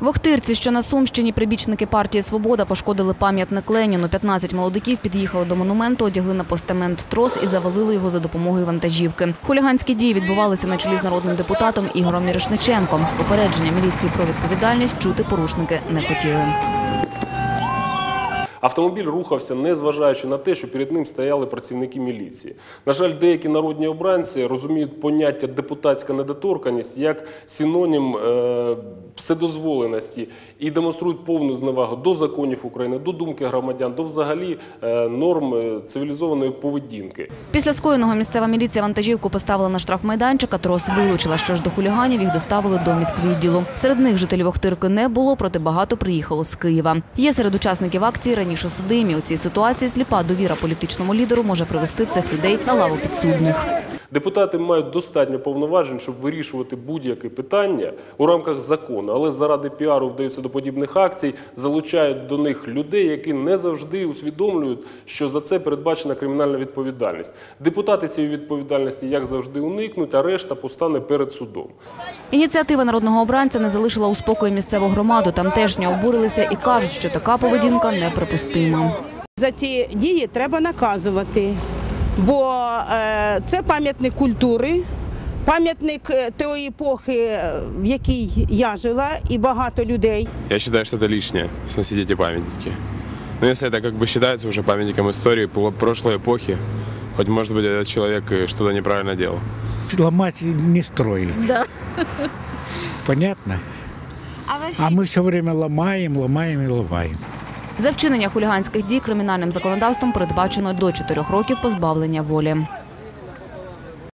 В Охтирці, що на Сумщині, прибічники партії «Свобода» пошкодили пам'ятник Леніну. 15 молодиків під'їхали до монументу, одягли на постамент трос і завалили його за допомогою вантажівки. Хуліганські дії відбувалися на чолі з народним депутатом Ігором Мірошниченком. Попередження міліції про відповідальність чути порушники не хотіли. Автомобіль рухався, не зважаючи на те, що перед ним стояли працівники міліції. На жаль, деякі народні обранці розуміють поняття депутатська недоторканність як синонім е, вседозволеності і демонструють повну зневагу до законів України, до думки громадян, до взагалі е, норм е, цивілізованої поведінки. Після скоєного місцева міліція вантажівку поставила на штрафмайданчик, а трос вилучила. Що ж до хуліганів, їх доставили до міськвідділу. Серед них жителів Охтирки не було, проте багато приїхало з Києва. Є серед учасників акції раніше судимі. У цій ситуації сліпа довіра політичному лідеру може привести цих людей на лаву підсудних. Депутати мають достатньо повноважень, щоб вирішувати будь-яке питання у рамках закону, але заради піару вдаються до подібних акцій, залучають до них людей, які не завжди усвідомлюють, що за це передбачена кримінальна відповідальність. Депутати цієї відповідальності, як завжди, уникнуть, а решта постане перед судом. Ініціатива народного обранця не залишила у спокої місцеву громаду. Тамтешні обурилися і кажуть, що така поведінка неприпустима За ці дії треба наказувати, бо е, це пам'ятник культури, пам'ятник е, тої епохи, е, в якій я жила, і багато людей. Я считаю, что это лишнее, сносить эти памятники. Но если это как бы считается уже памятником истории пла- прошлой эпохи, хоть может быть этот человек и что-то неправильно делал. ломать не строить. Да. Понятно? А, мы все время ломаем, ломаем и ломаем. За вчинення хуліганських дій кримінальним законодавством передбачено до 4 років позбавлення волі.